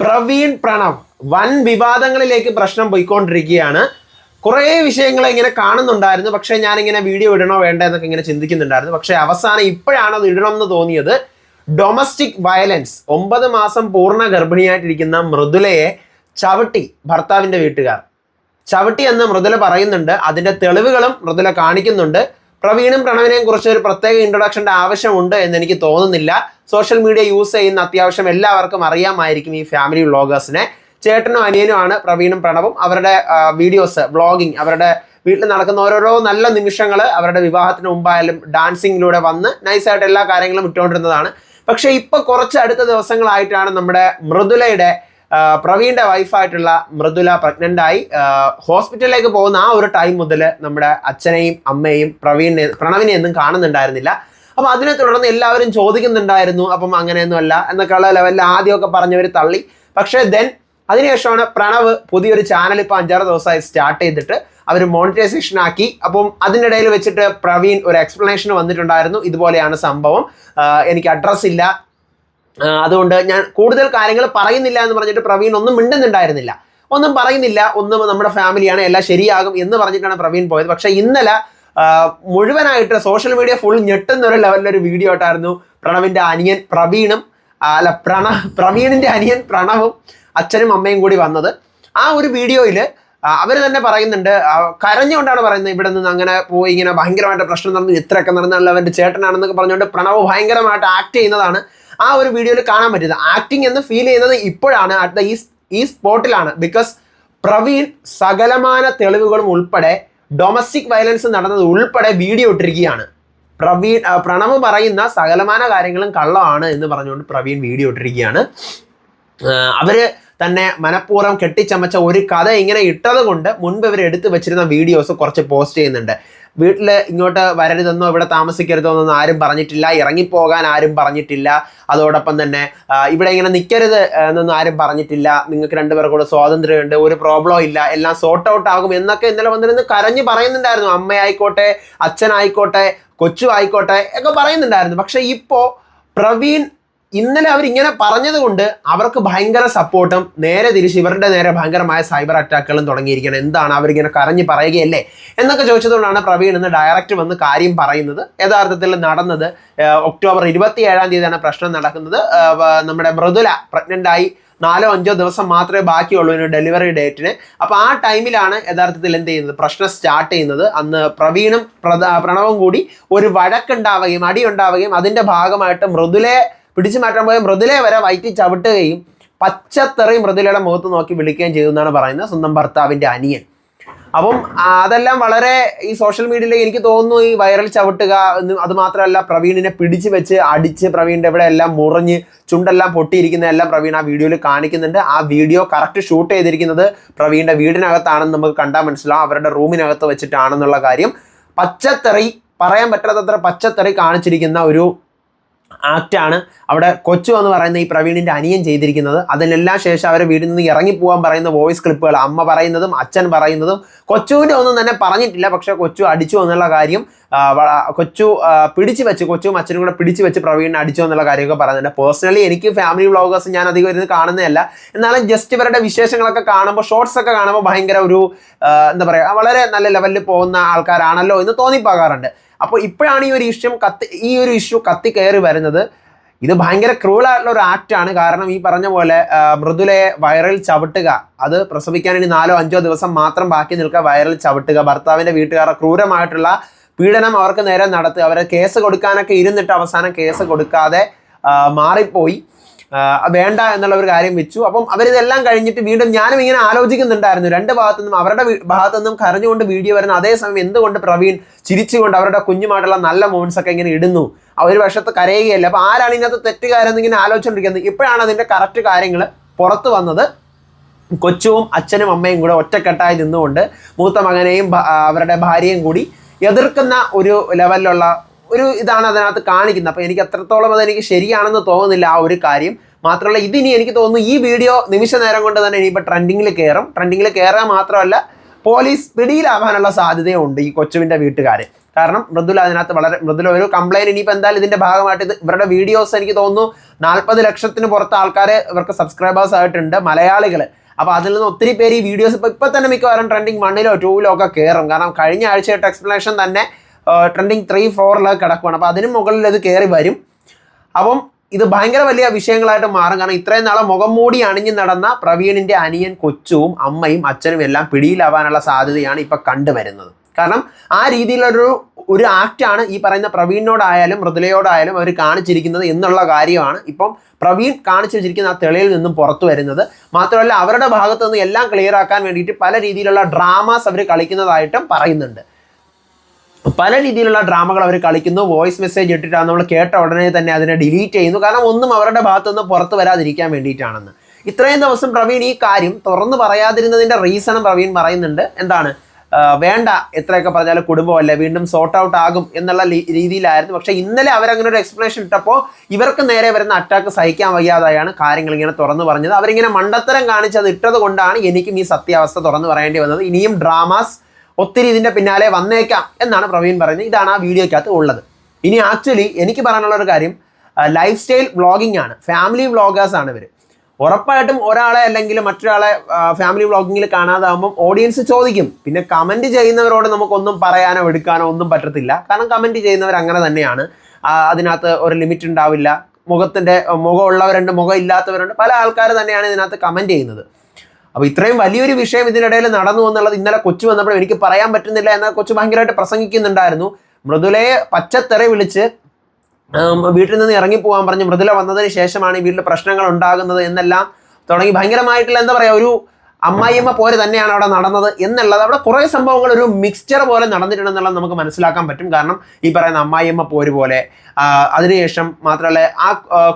പ്രവീൺ പ്രണവ് വൻ വിവാദങ്ങളിലേക്ക് പ്രശ്നം പോയിക്കൊണ്ടിരിക്കുകയാണ്. കുറേ വിഷയങ്ങൾ ഇങ്ങനെ കാണുന്നുണ്ടായിരുന്നു. പക്ഷേ ഞാനിങ്ങനെ വീഡിയോ ഇടണോ വേണ്ട എന്നൊക്കെ ഇങ്ങനെ ചിന്തിക്കുന്നുണ്ടായിരുന്നു. പക്ഷേ അവസാനം ഇപ്പോഴാണ് അത് ഇടണമെന്ന് തോന്നിയത്. ഡൊമസ്റ്റിക് വയലൻസ് ഒമ്പത് മാസം പൂർണ ഗർഭിണിയായിട്ടിരിക്കുന്ന മൃദുലയെ ചവിട്ടി ഭർത്താവിന്റെ വീട്ടുകാർ. ചവിട്ടി എന്ന് മൃദുല പറയുന്നുണ്ട്. അതിന്റെ തെളിവുകളും മൃദുല കാണിക്കുന്നുണ്ട്. പ്രവീണും പ്രണവിനെയും കുറിച്ച് ഒരു പ്രത്യേക ഇൻട്രൊഡക്ഷന്റെ ആവശ്യമുണ്ട് എന്ന് എനിക്ക് തോന്നുന്നില്ല. സോഷ്യൽ മീഡിയ യൂസ് ചെയ്യുന്ന അത്യാവശ്യം എല്ലാവർക്കും അറിയാമായിരിക്കും ഈ ഫാമിലി വ്ളോഗേഴ്സിനെ. ചേട്ടനും അനിയനുമാണ് പ്രവീണും പ്രണവും. അവരുടെ വീഡിയോസ് വ്ളോഗിങ് അവരുടെ വീട്ടിൽ നടക്കുന്ന ഓരോരോ നല്ല നിമിഷങ്ങൾ അവരുടെ വിവാഹത്തിന് മുമ്പായാലും ഡാൻസിങ്ങിലൂടെ വന്ന് നൈസായിട്ട് എല്ലാ കാര്യങ്ങളും ഇട്ടുകൊണ്ടിരുന്നതാണ്. പക്ഷേ ഇപ്പോൾ കുറച്ച് അടുത്ത ദിവസങ്ങളായിട്ടാണ് നമ്മുടെ മൃദുലയുടെ പ്രവീണിന്റെ വൈഫായിട്ടുള്ള മൃദുല പ്രഗ്നന്റ് ആയി. ഹോസ്പിറ്റലിലേക്ക് പോകുന്ന ആ ഒരു ടൈം മുതൽ നമ്മുടെ അച്ഛനെയും അമ്മയെയും പ്രവീണിനെ പ്രണവിനെ ഒന്നും കാണുന്നുണ്ടായിരുന്നില്ല. അപ്പൊ അതിനെ തുടർന്ന് എല്ലാവരും ചോദിക്കുന്നുണ്ടായിരുന്നു. അപ്പം അങ്ങനെയൊന്നുമല്ല. എന്നൊക്കെയുള്ള ലെവലിൽ ആദ്യമൊക്കെ പറഞ്ഞവർ തള്ളി. പക്ഷേ ദെൻ അതിനുശേഷമാണ് പ്രണവ് പുതിയൊരു ചാനൽ ഇപ്പോൾ അഞ്ചാറ് ദിവസമായി സ്റ്റാർട്ട് ചെയ്തിട്ട് അവർ മോണിറ്റൈസേഷൻ ആക്കി. അപ്പം അതിനിടയിൽ വെച്ചിട്ട് പ്രവീൺ ഒരു എക്സ്പ്ലനേഷൻ വന്നിട്ടുണ്ടായിരുന്നു. ഇതുപോലെയാണ് സംഭവം. എനിക്ക് അഡ്രസ് ഇല്ല. അതുകൊണ്ട് ഞാൻ കൂടുതൽ കാര്യങ്ങൾ പറയുന്നില്ല എന്ന് പറഞ്ഞിട്ട് പ്രവീൺ ഒന്നും മിണ്ടുന്നുണ്ടായിരുന്നില്ല. ഒന്നും പറയുന്നില്ല. ഒന്നും നമ്മുടെ ഫാമിലിയാണ് എല്ലാം ശരിയാകും എന്ന് പറഞ്ഞിട്ടാണ് പ്രവീൺ പോയത്. പക്ഷേ ഇന്നലെ മുഴുവനായിട്ട് സോഷ്യൽ മീഡിയ ഫുൾ ഞെട്ടുന്ന ഒരു ലെവലിലൊരു വീഡിയോ ആയിട്ടായിരുന്നു പ്രണവിന്റെ അനിയൻ പ്രവീണും അല്ല പ്രണ പ്രവീണിന്റെ അനിയൻ പ്രണവും അച്ഛനും അമ്മയും കൂടി വന്നത്. ആ ഒരു വീഡിയോയിൽ അവർ തന്നെ പറയുന്നുണ്ട് കരഞ്ഞുകൊണ്ടാണ് പറയുന്നത് ഇവിടെ നിന്ന് അങ്ങനെ പോയി ഇങ്ങനെ ഭയങ്കരമായിട്ട് പ്രശ്നം നടന്നു ഇത്രയൊക്കെ നടന്നുള്ള അവന്റെ ചേട്ടനാണെന്നൊക്കെ പറഞ്ഞുകൊണ്ട് പ്രണവ് ഭയങ്കരമായിട്ട് ആക്ട് ചെയ്യുന്നതാണ്. ആ ഒരു വീഡിയോയിൽ കാണാൻ പറ്റുന്നത്. ആക്ടിങ് എന്ന് ഫീൽ ചെയ്യുന്നത് ഇപ്പോഴാണ് അറ്റ് ദ ഈ ഈ സ്പോട്ടിലാണ് ബിക്കോസ് പ്രവീൺ സകലമാന തെളിവുകളും ഉൾപ്പെടെ ഡൊമസ്റ്റിക് വയലൻസ് നടന്നത് ഉൾപ്പെടെ വീഡിയോ ഇട്ടിരിക്കുകയാണ്. പ്രവീൺ പ്രണവ് പറയുന്ന സകലമാന കാര്യങ്ങളും കള്ളമാണ് എന്ന് പറഞ്ഞുകൊണ്ട് പ്രവീൺ വീഡിയോ ഇട്ടിരിക്കുകയാണ്. അവർ തന്നെ മനഃപൂർവം കെട്ടിച്ചമച്ച ഒരു കഥ ഇങ്ങനെ ഇട്ടത് കൊണ്ട് മുൻപ് ഇവർ എടുത്തു വെച്ചിരുന്ന വീഡിയോസ് കുറച്ച് പോസ്റ്റ് ചെയ്യുന്നുണ്ട്. വീട്ടിൽ ഇങ്ങോട്ട് വരരുതെന്നോ ഇവിടെ താമസിക്കരുതോ എന്നൊന്നും ആരും പറഞ്ഞിട്ടില്ല. ഇറങ്ങിപ്പോകാൻ ആരും പറഞ്ഞിട്ടില്ല. അതോടൊപ്പം തന്നെ ഇവിടെ ഇങ്ങനെ നിൽക്കരുത് എന്നൊന്നും ആരും പറഞ്ഞിട്ടില്ല. നിങ്ങൾക്ക് രണ്ടുപേർക്കൂടെ കൂടെ സ്വാതന്ത്ര്യമുണ്ട് ഒരു പ്രോബ്ലം ഇല്ല. എല്ലാം സോർട്ട് ഔട്ട് ആകും എന്നൊക്കെ ഇന്നലെ വന്നിരുന്ന് കരഞ്ഞ് പറയുന്നുണ്ടായിരുന്നു. അമ്മയായിക്കോട്ടെ അച്ഛനായിക്കോട്ടെ കൊച്ചു ആയിക്കോട്ടെ ഒക്കെ പറയുന്നുണ്ടായിരുന്നു. പക്ഷെ ഇപ്പോ പ്രവീൺ ഇന്നലെ അവർ ഇങ്ങനെ പറഞ്ഞത് കൊണ്ട് അവർക്ക് ഭയങ്കര സപ്പോർട്ടും നേരെ തിരിച്ച് ഇവരുടെ നേരെ ഭയങ്കരമായ സൈബർ അറ്റാക്കുകളും തുടങ്ങിയിരിക്കണം എന്താണ് അവരിങ്ങനെ കരഞ്ഞു പറയുകയല്ലേ? എന്നൊക്കെ ചോദിച്ചതുകൊണ്ടാണ് പ്രവീൺ ഇന്ന് ഡയറക്റ്റ് വന്ന് കാര്യം പറയുന്നത്. യഥാർത്ഥത്തിൽ നടന്നത് ഒക്ടോബർ ഇരുപത്തി ഏഴാം തീയതിയാണ് പ്രശ്നം നടക്കുന്നത്. നമ്മുടെ മൃദുല ആയി നാലോ അഞ്ചോ ദിവസം മാത്രമേ ബാക്കിയുള്ളൂ ഇതിന് ഡെലിവറി ഡേറ്റിന് അപ്പോൾ ആ ടൈമിലാണ് യഥാർത്ഥത്തിൽ എന്ത് ചെയ്യുന്നത്? പ്രശ്നം സ്റ്റാർട്ട് ചെയ്യുന്നത്. അന്ന് പ്രവീണും പ്രണവും കൂടി ഒരു വഴക്കുണ്ടാവുകയും അടിയുണ്ടാവുകയും അതിന്റെ ഭാഗമായിട്ട് മൃദുലയെ പിടിച്ചു മാറ്റാൻ പോയ മൃദുലയെ വരെ വയറ്റി ചവിട്ടുകയും പച്ചത്തെറി മൃദുലയുടെ മുഖത്ത് നോക്കി വിളിക്കുകയും ചെയ്തു എന്നാണ് പറയുന്നത് സ്വന്തം ഭർത്താവിന്റെ അനിയൻ. അപ്പം അതെല്ലാം വളരെ ഈ സോഷ്യൽ മീഡിയയിൽ എനിക്ക് തോന്നുന്നു ഈ വൈറൽ ചവിട്ടുക എന്ന് അത് മാത്രമല്ല പ്രവീണിനെ പിടിച്ചു വെച്ച് അടിച്ച് പ്രവീണിന്റെ ഇവിടെ എല്ലാം മുറിഞ്ഞ് ചുണ്ടെല്ലാം പൊട്ടിയിരിക്കുന്ന എല്ലാം പ്രവീൺ ആ വീഡിയോയിൽ കാണിക്കുന്നുണ്ട്. ആ വീഡിയോ കറക്റ്റ് ഷൂട്ട് ചെയ്തിരിക്കുന്നത് പ്രവീണിന്റെ വീടിനകത്താണെന്ന് നമുക്ക് കണ്ടാൽ മനസ്സിലാവും. അവരുടെ റൂമിനകത്ത് വെച്ചിട്ടാണെന്നുള്ള കാര്യം. പച്ചത്തെറി പറയാൻ പറ്റാത്തത്ര പച്ചത്തെറി കാണിച്ചിരിക്കുന്ന ഒരു ആക്റ്റാണ് അവിടെ കൊച്ചു എന്ന് പറയുന്ന ഈ പ്രവീണിന്റെ അനിയൻ ചെയ്തിരിക്കുന്നത്. അതിനെല്ലാം ശേഷം അവരെ വീട്ടിൽ നിന്ന് ഇറങ്ങി പോകാൻ പറയുന്ന വോയിസ് ക്ലിപ്പുകൾ അമ്മ പറയുന്നതും അച്ഛൻ പറയുന്നതും കൊച്ചുവിന്റെ ഒന്നും തന്നെ പറഞ്ഞിട്ടില്ല. പക്ഷെ കൊച്ചു അടിച്ചു എന്നുള്ള കാര്യം കൊച്ചു പിടിച്ചു വെച്ച് കൊച്ചും അച്ഛനും കൂടെ പിടിച്ചു വെച്ച് പ്രവീണിനെ അടിച്ചു എന്നുള്ള കാര്യമൊക്കെ പറയുന്നുണ്ട് പേഴ്സണലി എനിക്ക് ഫാമിലി വ്ളോഗേഴ്സ് ഞാൻ അധികം ഇരുന്ന് കാണുന്നതല്ല. എന്നാലും ജസ്റ്റ് ഇവരുടെ വിശേഷങ്ങളൊക്കെ കാണുമ്പോൾ ഷോർട്സ് ഒക്കെ കാണുമ്പോൾ ഭയങ്കര ഒരു എന്താ പറയുക വളരെ നല്ല ലെവലിൽ പോകുന്ന ആൾക്കാരാണല്ലോ എന്ന് തോന്നിപ്പോകാറുണ്ട്. അപ്പോൾ ഇപ്പോഴാണ് ഈ ഒരു ഇഷ്യൂ കത്തി ഈ ഒരു ഇഷ്യൂ കത്തി കയറി വരുന്നത്. ഇത് ഭയങ്കര ക്രൂൾ ആയിട്ടുള്ള ഒരു ആക്റ്റാണ് കാരണം ഈ പറഞ്ഞ പോലെ മൃദുലയെ വയറിൽ ചവിട്ടുക. അത് പ്രസവിക്കാൻ ഇനി നാലോ അഞ്ചോ ദിവസം മാത്രം ബാക്കി നിൽക്കുക വയറിൽ ചവിട്ടുക. ഭർത്താവിന്റെ വീട്ടുകാരുടെ ക്രൂരമായിട്ടുള്ള പീഡനം അവർക്ക് നേരെ നടത്തുക. അവരെ കേസ് കൊടുക്കാനൊക്കെ ഇരുന്നിട്ട് അവസാനം കേസ് കൊടുക്കാതെ മാറിപ്പോയി. വേണ്ട എന്നുള്ള ഒരു കാര്യം വെച്ചു. അപ്പം അവരിതെല്ലാം കഴിഞ്ഞിട്ട് വീണ്ടും ഞാനും ഇങ്ങനെ ആലോചിക്കുന്നുണ്ടായിരുന്നു. രണ്ട് ഭാഗത്തു നിന്നും അവരുടെ ഭാഗത്തു നിന്നും കരഞ്ഞുകൊണ്ട് വീഡിയോ വരുന്ന അതേസമയം എന്തുകൊണ്ട് പ്രവീൺ ചിരിച്ചുകൊണ്ട് അവരുടെ കുഞ്ഞുമായിട്ടുള്ള നല്ല മോൺസ് ഒക്കെ ഇങ്ങനെ ഇടുന്നു? ഒരു വശത്ത് കരയുകയല്ല. അപ്പൊ ആരാണ് ഇതിനകത്ത് തെറ്റുകാരെന്ന് ഇങ്ങനെ ആലോചിച്ചുകൊണ്ടിരിക്കുന്നത് ഇപ്പോഴാണ് അതിന്റെ കറക്റ്റ് കാര്യങ്ങൾ പുറത്തു വന്നത്. കൊച്ചുവും അച്ഛനും അമ്മയും കൂടെ ഒറ്റക്കെട്ടായി നിന്നുകൊണ്ട് മൂത്ത മകനെയും അവരുടെ ഭാര്യയും കൂടി എതിർക്കുന്ന ഒരു ലെവലിലുള്ള ഒരു ഇതാണ് അതിനകത്ത് കാണിക്കുന്നത്. അപ്പോൾ എനിക്ക് അത്രത്തോളം അതെനിക്ക് ശരിയാണെന്ന് തോന്നുന്നില്ല ആ ഒരു കാര്യം. മാത്രമല്ല ഇതിനി എനിക്ക് തോന്നുന്നു ഈ വീഡിയോ നിമിഷ നേരം കൊണ്ട് തന്നെ ഇനിയിപ്പോൾ ട്രെൻഡിങ്ങിൽ കയറും ട്രെൻഡിങ്ങിൽ കയറുക മാത്രമല്ല പോലീസ് പിടിയിലാവാനുള്ള സാധ്യതയുണ്ട് ഈ കൊച്ചുവിന്റെ വീട്ടുകാർ കാരണം മൃദുല അതിനകത്ത് വളരെ മൃദുല ഒരു കംപ്ലൈന്റ് ഇനിയിപ്പോൾ എന്തായാലും ഇതിന്റെ ഭാഗമായിട്ട് ഇത് ഇവരുടെ വീഡിയോസ് എനിക്ക് തോന്നുന്നു നാൽപ്പത് ലക്ഷത്തിന് പുറത്ത് ആൾക്കാർ ഇവർക്ക് സബ്സ്ക്രൈബേഴ്സ് ആയിട്ടുണ്ട് മലയാളികൾ അപ്പോൾ അതിൽ നിന്ന് ഒത്തിരി പേര് ഈ വീഡിയോസ് ഇപ്പോൾ ഇപ്പോൾ തന്നെ മിക്കവാറും ട്രെൻഡിങ് വണ്ണിലോ ടൂവിലോ ഒക്കെ കയറും കാരണം കഴിഞ്ഞ ആഴ്ചയായിട്ട് എക്സ്പ്ലനേഷൻ തന്നെ ട്രെൻഡിങ് ത്രീ ഫോറിലൊക്കെ കിടക്കുവാണ്. അപ്പോൾ അതിന് മുകളിൽ അത് കയറി വരും. അപ്പം ഇത് ഭയങ്കര വലിയ വിഷയങ്ങളായിട്ട് മാറും. കാരണം ഇത്രയും നാളെ മുഖം മൂടി അണിഞ്ഞു നടന്ന പ്രവീണിന്റെ അനിയൻ കൊച്ചും അമ്മയും അച്ഛനും എല്ലാം പിടിയിലാവാനുള്ള സാധ്യതയാണ് ഇപ്പം കണ്ടുവരുന്നത്. കാരണം ആ രീതിയിലൊരു ഒരു ആക്റ്റാണ് ഈ പറയുന്ന പ്രവീണിനോടായാലും മൃദുലയോടായാലും അവർ കാണിച്ചിരിക്കുന്നത് എന്നുള്ള കാര്യമാണ് ഇപ്പം പ്രവീൺ കാണിച്ചു വെച്ചിരിക്കുന്ന ആ തെളിയിൽ നിന്നും പുറത്തു വരുന്നത്. മാത്രമല്ല അവരുടെ ഭാഗത്തു നിന്ന് എല്ലാം ക്ലിയർ ആക്കാൻ വേണ്ടിയിട്ട് പല രീതിയിലുള്ള ഡ്രാമാസ് അവർ കളിക്കുന്നതായിട്ടും പറയുന്നുണ്ട്. പല രീതിയിലുള്ള ഡ്രാമകൾ അവർ കളിക്കുന്നു. വോയിസ് മെസ്സേജ് ഇട്ടിട്ടാണ് നമ്മൾ കേട്ട ഉടനെ തന്നെ അതിനെ ഡിലീറ്റ് ചെയ്യുന്നു. കാരണം ഒന്നും അവരുടെ ഭാഗത്തുനിന്ന് പുറത്ത് വരാതിരിക്കാൻ വേണ്ടിയിട്ടാണെന്ന്. ഇത്രയും ദിവസം പ്രവീൺ ഈ കാര്യം തുറന്നു പറയാതിരുന്നതിന്റെ റീസണും പ്രവീൺ പറയുന്നുണ്ട്. എന്താണ്? വേണ്ട എത്രയൊക്കെ പറഞ്ഞാലും കുടുംബമല്ല വീണ്ടും സോർട്ട് ഔട്ട് ആകും എന്നുള്ള രീതിയിലായിരുന്നു. പക്ഷെ ഇന്നലെ അവരങ്ങനെ ഒരു എക്സ്പ്ലനേഷൻ ഇട്ടപ്പോൾ ഇവർക്ക് നേരെ വരുന്ന അറ്റാക്ക് സഹിക്കാൻ വയ്യാതായാണ് കാര്യങ്ങൾ ഇങ്ങനെ തുറന്നു പറഞ്ഞത്. അവരിങ്ങനെ മണ്ടത്തരം കാണിച്ചത് ഇട്ടത് കൊണ്ടാണ് എനിക്കും ഈ സത്യാവസ്ഥ തുറന്നു പറയേണ്ടി വന്നത്. ഇനിയും ഡ്രാമാസ് ഒത്തിരി ഇതിന്റെ പിന്നാലെ വന്നേക്കാം എന്നാണ് പ്രവീൺ പറയുന്നത്. ഇതാണ് ആ വീഡിയോക്കകത്ത് ഉള്ളത്. ഇനി ആക്ച്വലി എനിക്ക് പറയാനുള്ള ഒരു കാര്യം ലൈഫ് സ്റ്റൈൽ വ്ളോഗിംഗ് ആണ്. ഫാമിലി വ്ളോഗേഴ്സ് ആണ് ഇവർ ഉറപ്പായിട്ടും ഒരാളെ അല്ലെങ്കിൽ മറ്റൊരാളെ ഫാമിലി വ്ളോഗിങ്ങിൽ കാണാതാകുമ്പോൾ ഓഡിയൻസ് ചോദിക്കും. പിന്നെ കമന്റ് ചെയ്യുന്നവരോട് നമുക്കൊന്നും പറയാനോ എടുക്കാനോ ഒന്നും പറ്റത്തില്ല. കാരണം കമന്റ് ചെയ്യുന്നവർ അങ്ങനെ തന്നെയാണ്. അതിനകത്ത് ഒരു ലിമിറ്റ് ഉണ്ടാവില്ല. മുഖത്തിന്റെ മുഖമുള്ളവരുണ്ട് മുഖം ഇല്ലാത്തവരുണ്ട്. പല ആൾക്കാർ തന്നെയാണ് ഇതിനകത്ത് കമന്റ് ചെയ്യുന്നത്. അപ്പോൾ ഇത്രയും വലിയൊരു വിഷയം ഇതിനിടയിൽ നടന്നു എന്നുള്ളത് ഇന്നലെ കൊച്ചു വന്നപ്പോൾ എനിക്ക് പറയാൻ പറ്റുന്നില്ല എന്നാൽ കൊച്ചു ഭയങ്കരമായിട്ട് പ്രസംഗിക്കുന്നുണ്ടായിരുന്നു. മൃദുലയെ പച്ചത്തെറി വിളിച്ച് വീട്ടിൽ നിന്ന് ഇറങ്ങി പോകാൻ പറഞ്ഞ് മൃദുല വന്നതിന് ശേഷമാണ് ഈ വീട്ടിൽ പ്രശ്നങ്ങൾ ഉണ്ടാകുന്നത് എന്നെല്ലാം തുടങ്ങി. ഭയങ്കരമായിട്ടുള്ള എന്താ പറയുക ഒരു അമ്മായിയമ്മ പോലെ തന്നെയാണ് അവിടെ നടന്നത് എന്നുള്ളത്. അവിടെ കുറേ സംഭവങ്ങൾ ഒരു മിക്സ്ചർ പോലെ നടന്നിട്ടുണ്ടെന്നുള്ളത് നമുക്ക് മനസ്സിലാക്കാൻ പറ്റും. കാരണം ഈ പറയുന്ന അമ്മായിയമ്മ പോര് പോലെ അതിനുശേഷം മാത്രമല്ല ആ,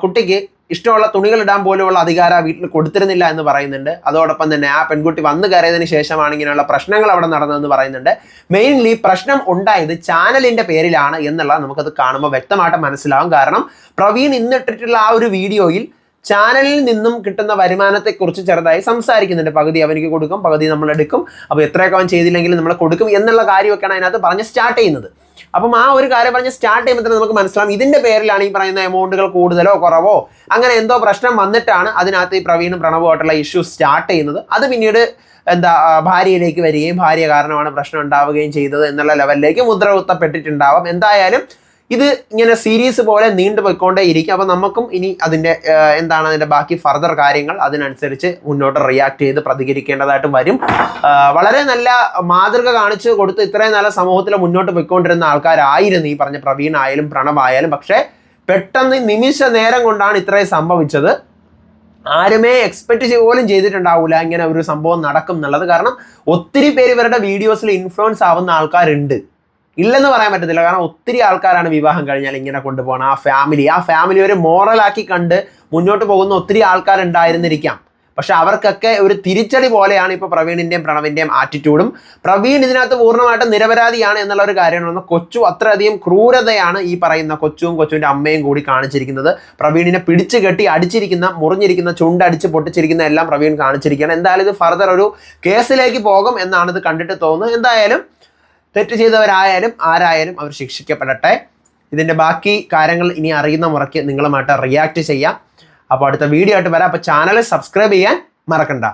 കുട്ടിക്ക് ഇഷ്ടമുള്ള തുണികൾ ഇടാൻ പോലുമുള്ള അധികാരം വീട്ടിൽ കൊടുത്തിരുന്നില്ല എന്ന് പറയുന്നുണ്ട്. അതോടൊപ്പം തന്നെ ആ പെൺകുട്ടി വന്നു കയറിയതിന് ശേഷമാണ് ഇങ്ങനെയുള്ള പ്രശ്നങ്ങൾ അവിടെ നടന്നതെന്ന് പറയുന്നുണ്ട്. മെയിൻലി പ്രശ്നം ഉണ്ടായത് ചാനലിന്റെ പേരിലാണ് എന്നുള്ളത് നമുക്കത് കാണുമ്പോൾ വ്യക്തമായിട്ട് മനസ്സിലാവും. കാരണം പ്രവീൺ ഇന്നിട്ടിട്ടുള്ള ആ ഒരു വീഡിയോയിൽ ചാനലിൽ നിന്നും കിട്ടുന്ന വരുമാനത്തെക്കുറിച്ച് ചെറുതായി സംസാരിക്കുന്നുണ്ട്. പകുതി അവനിക്ക് കൊടുക്കും പകുതി നമ്മൾ എടുക്കും അപ്പോൾ എത്രയൊക്കെ അവൻ ചെയ്തില്ലെങ്കിലും നമ്മൾ കൊടുക്കും എന്നുള്ള കാര്യമൊക്കെയാണ് അതിനകത്ത് പറഞ്ഞ് സ്റ്റാർട്ട് ചെയ്യുന്നത്. അപ്പം ആ ഒരു കാര്യം പറഞ്ഞ് സ്റ്റാർട്ട് ചെയ്യുമ്പോൾ തന്നെ നമുക്ക് മനസ്സിലാവും. ഇതിന്റെ പേരിലാണ് ഈ പറയുന്ന എമൗണ്ടുകൾ കൂടുതലോ കുറവോ? അങ്ങനെ എന്തോ പ്രശ്നം വന്നിട്ടാണ് അതിനകത്ത് ഈ പ്രവീണും പ്രണവുമായിട്ടുള്ള ഇഷ്യൂ സ്റ്റാർട്ട് ചെയ്യുന്നത്. അത് പിന്നീട് എന്താ ഭാര്യയിലേക്ക് വരികയും ഭാര്യ കാരണമാണ് പ്രശ്നം ഉണ്ടാവുകയും ചെയ്തത് എന്നുള്ള ലെവലിലേക്ക് മുദ്ര കുത്തപ്പെട്ടിട്ടുണ്ടാവാം എന്തായാലും ഇത് ഇങ്ങനെ സീരീസ് പോലെ നീണ്ടു പോയിക്കൊണ്ടേ ഇരിക്കും. അപ്പോൾ നമുക്കും ഇനി അതിന്റെ എന്താണ് അതിന്റെ ബാക്കി ഫർദർ കാര്യങ്ങൾ അതിനനുസരിച്ച് മുന്നോട്ട് റിയാക്ട് ചെയ്ത് പ്രതികരിക്കേണ്ടതായിട്ട് വരും. വളരെ നല്ല മാതൃക കാണിച്ച് കൊടുത്ത് ഇത്രയും നല്ല സമൂഹത്തിൽ മുന്നോട്ട് പോയിക്കൊണ്ടിരുന്ന ആൾക്കാരായിരുന്നു ഈ പറഞ്ഞ പ്രവീൺ ആയാലും പ്രണവായാലും പക്ഷേ പെട്ടെന്ന് നിമിഷ നേരം കൊണ്ടാണ് ഇത്രയും സംഭവിച്ചത്. ആരുമേ എക്സ്പെക്ട് പോലും ചെയ്തിട്ടുണ്ടാവില്ല ഇങ്ങനെ ഒരു സംഭവം നടക്കും എന്നുള്ളത്. കാരണം ഒത്തിരി പേര് ഇവരുടെ വീഡിയോസിൽ ഇൻഫ്ലുവൻസ് ആവുന്ന ആൾക്കാരുണ്ട്. ഇല്ലെന്ന് പറയാൻ പറ്റത്തില്ല. കാരണം ഒത്തിരി ആൾക്കാരാണ് വിവാഹം കഴിഞ്ഞാൽ ഇങ്ങനെ കൊണ്ടുപോകണം. ആ ഫാമിലി ആ ഫാമിലി ഒരു മോറലാക്കി കണ്ട് മുന്നോട്ട് പോകുന്ന ഒത്തിരി ആൾക്കാരുണ്ടായിരുന്നിരിക്കാം. പക്ഷെ അവർക്കൊക്കെ ഒരു തിരിച്ചടി പോലെയാണ് ഇപ്പോൾ പ്രവീണിന്റെയും പ്രണവിന്റെയും ആറ്റിറ്റ്യൂഡും പ്രവീൺ ഇതിനകത്ത് പൂർണമായിട്ടും നിരപരാധിയാണ് എന്നുള്ള ഒരു കാര്യമാണ് കൊച്ചു അത്രയധികം ക്രൂരതയാണ് ഈ പറയുന്ന കൊച്ചുവും കൊച്ചുവിന്റെ അമ്മയും കൂടി കാണിച്ചിരിക്കുന്നത്. പ്രവീണിനെ പിടിച്ചു കെട്ടി അടിച്ചിരിക്കുന്ന മുറിഞ്ഞിരിക്കുന്ന ചുണ്ടടിച്ച് പൊട്ടിച്ചിരിക്കുന്ന എല്ലാം പ്രവീൺ കാണിച്ചിരിക്കുകയാണ്. എന്തായാലും ഇത് ഫർദർ ഒരു കേസിലേക്ക് പോകും എന്നാണ് ഇത് കണ്ടിട്ട് തോന്നുന്നത്. എന്തായാലും തെറ്റ് ചെയ്തവരായാലും ആരായാലും അവർ ശിക്ഷിക്കപ്പെടട്ടെ. ഇതിന്റെ ബാക്കി കാര്യങ്ങൾ ഇനി അറിയുന്ന മുറയ്ക്ക് നിങ്ങളുമായിട്ട് റിയാക്ട് ചെയ്യാം. അപ്പോൾ അടുത്ത വീഡിയോ ആയിട്ട് വരാം. അപ്പോൾ ചാനൽ സബ്സ്ക്രൈബ് ചെയ്യാൻ മറക്കണ്ട.